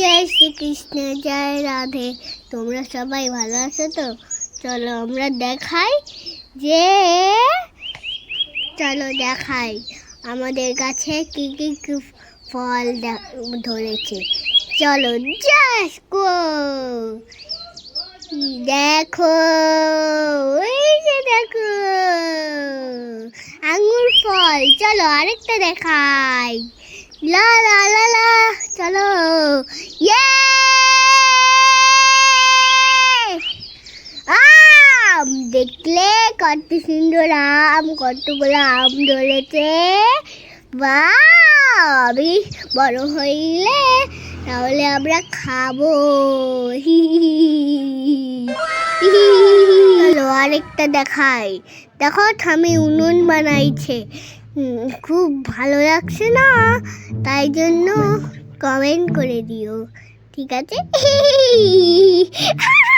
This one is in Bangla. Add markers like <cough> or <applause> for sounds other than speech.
জয় শ্রীকৃষ্ণ, জয় রাধে। তোমরা সবাই ভালো আছো তো? চলো আমরা দেখাই যে, চলো দেখাই আমাদের গাছে কি কি ফল ধরেছে। চলো গো দেখো, এই যে দেখো, আঙ্গুর ফল। চলো আরেকটা দেখাই। লা লা লা লা চলো ইয়ে আম দেখলে কত সুন্দর আম, কতগুলো আম ধরেছে। বা আমি বড় হইলে তাহলে আমরা খাব। চলো আরেকটা দেখাই। দেখো আমি উনুন বানাইছে। খুব ভালো লাগছে না? তাই জন্য কমেন্ট করে দিও। ঠিক আছে? <laughs>